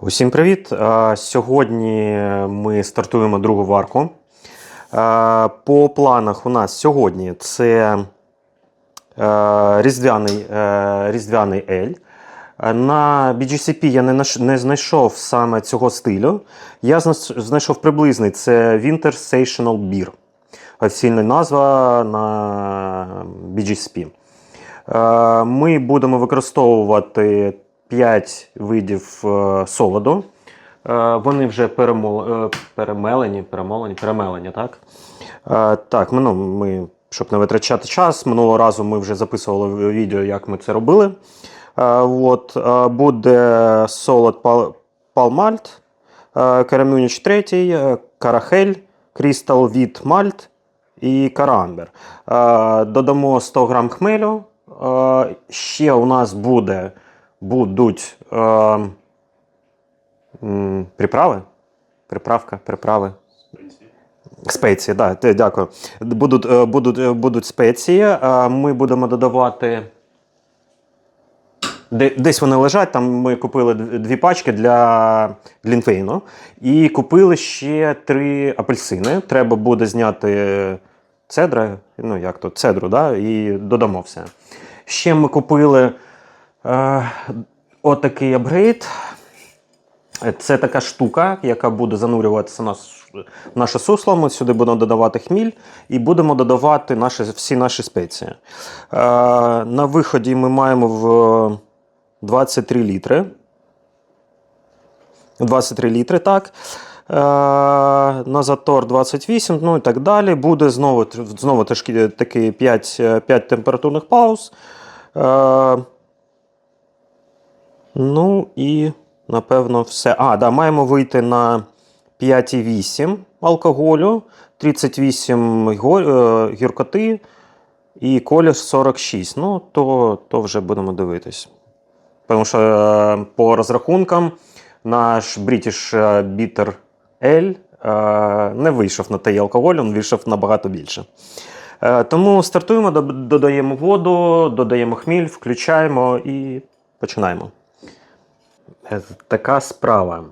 Усім привіт! Сьогодні ми стартуємо другу варку. По планах у нас сьогодні це е, різдвяний, е, різдвяний ель. На BGCP я не, знайшов саме цього стилю. Я знайшов приблизний це Winter Sessional Beer. Офіційна назва на BGCP. Е, Ми будемо використовувати 5 видів е, солоду. Е, Вони вже перемол... е, перемелені, перемолені, перемелені, так? Так, ну, ми, щоб не витрачати час, минулого разу ми вже записували відео, як ми це робили. От, буде солод палмальт, карамюніч третій, е, карахель, крістал від мальт і карамбер. Додамо 100 грам хмелю. Ще у нас буде, будуть е, приправи. Приправка, приправи. Спеції, так, да, дякую. Будуть, е, будуть, е, будуть спеції. Е, Ми будемо додавати. Десь вони лежать, там ми купили дві пачки для Глінфейну. І купили ще три апельсини. Треба буде зняти цедра, ну як то, цедру, да? і додамо все. Ще ми купили е, отакий апгрейд. Це така штука, яка буде занурюватися в наше сусло. Ми сюди будемо додавати хміль і будемо додавати наші, всі наші спеції. Е, на виході ми маємо в 23 літри. 23 літри, так. Е, на затор 28, ну і так далі. Буде знову, знову такі 5, 5 температурних пауз. Ну і напевно все. А, да, маємо вийти на 5,8 алкоголю, 38 е, гіркоти і колір 46. Ну, то, то вже будемо дивитись. Тому що е, по розрахункам наш British е, Bitter е, не вийшов на той алкоголь, він вийшов набагато більше. Тому стартуємо, додаємо воду, додаємо хміль, включаємо і починаємо. Е, Така справа.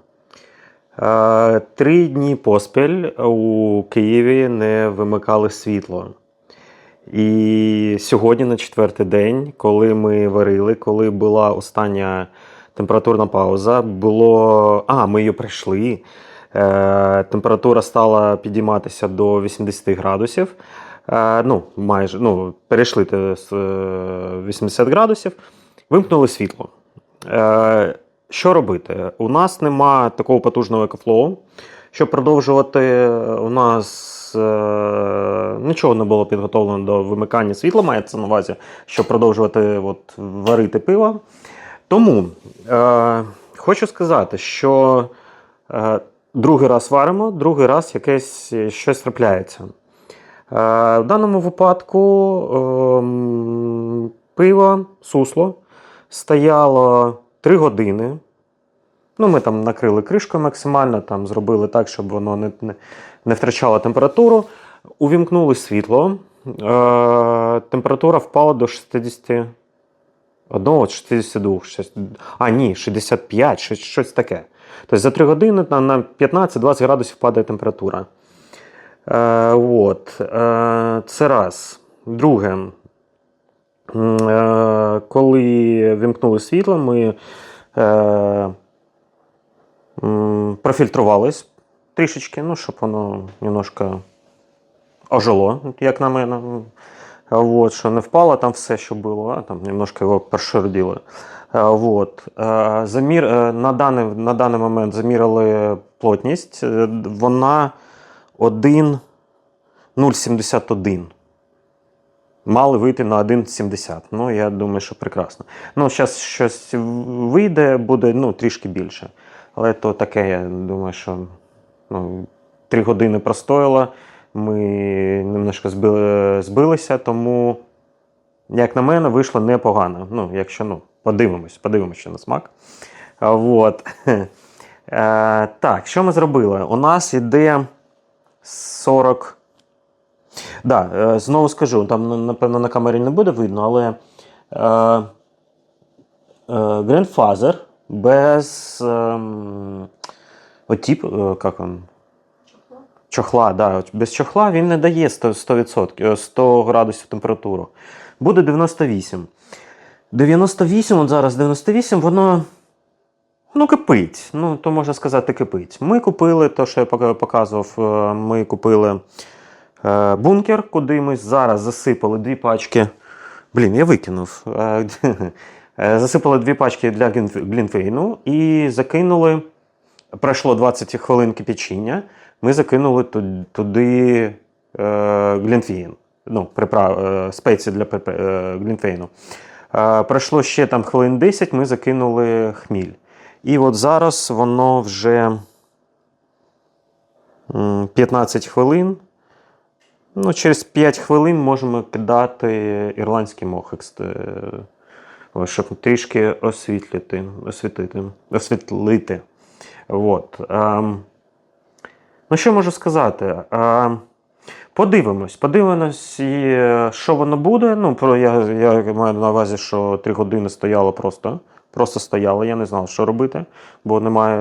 Е, Три дні поспіль у Києві не вимикали світло. І сьогодні, на четвертий день, коли ми варили, коли була остання температурна пауза, було. А, ми її пройшли. Е, температура стала підійматися до 80 градусів. Ну, майже ну, перейшли з е, 80 градусів, вимкнули світло. Е, що робити? У нас нема такого потужного екофлоу. Щоб продовжувати, у нас е, нічого не було підготовлено до вимикання світла, мається на увазі, щоб продовжувати от, варити пиво. Тому е, хочу сказати, що е, другий раз варимо, другий раз якесь е, щось трапляється. Е, в даному випадку ем, пиво, сусло стояло 3 години. Ну, ми там накрили кришкою максимально, там зробили так, щоб воно не, не, не втрачало температуру. Увімкнули світло. Е, температура впала до 61, от 62. щось- А, ні, 65, щось, щось таке. Тобто за 3 години на, на 15-20 градусів падає температура. Е, от, е, це раз. Друге. Е, коли вімкнули світло, ми е, м, профільтрувались трішечки, ну, щоб воно немножко ожило, як на мене. Вот, що не впало там все, що було, а там немножко його перешердили. Вот. Е, Замір, е, на, даний, на даний момент заміряли плотність. Е, Вона 1,071. Мали вийти на 1,70. Ну, я думаю, що прекрасно. Ну, зараз щось вийде, буде ну, трішки більше. Але то таке, я думаю, що ну, 3 години простояло. Ми немножко збили, збилися, тому, як на мене, вийшло непогано. Ну, якщо ну, подивимось, подивимось ще на смак. Вот. Е, так, що ми зробили? У нас іде 40. Да, е, знову скажу, там напевно на камері не буде видно, але е, е, Grandfather без ем, отіп, е, як він? Чохла, да. Без чохла він не дає 100%, 100%, е, 100 градусів температуру. Буде 98. 98, от зараз 98, воно ну, кипить. Ну, то можна сказати, кипить. Ми купили, то, що я показував, е, ми купили бункер, куди ми зараз засипали дві пачки. Блін, я викинув. Е, Засипали дві пачки для глінф- глінтвейну і закинули. Пройшло 20 хвилин кипячіння. Ми закинули туди е, глінтвейн. Ну, приправ, е, спеції для е, глінтвейну. Е, пройшло ще там хвилин 10, ми закинули хміль. І от зараз воно вже 15 хвилин. Ну, через 5 хвилин можемо кидати ірландський мох, екст- ось, щоб трішки освітлити, освітлити. освітлити. От. Ем, ну, що можу сказати? Ем, подивимось, подивимось, е, що воно буде. Ну, про, я, я маю на увазі, що 3 години стояло просто. Просто стояло, я не знав, що робити, бо немає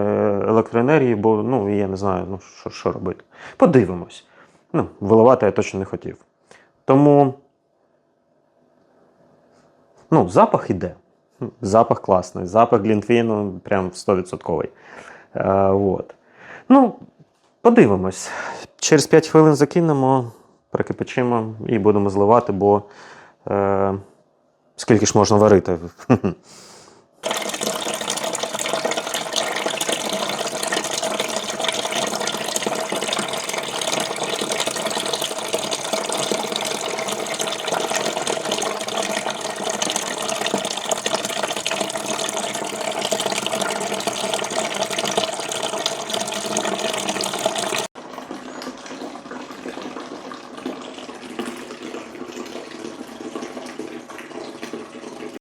електроенергії, бо ну, я не знаю, ну, що, що робити. Подивимось. Ну, виливати я точно не хотів. Тому ну, запах іде. Запах класний. Запах глінтвіну прям 100%. Е, от. Ну, подивимось. Через 5 хвилин закинемо, прикипячимо і будемо зливати, бо е, скільки ж можна варити.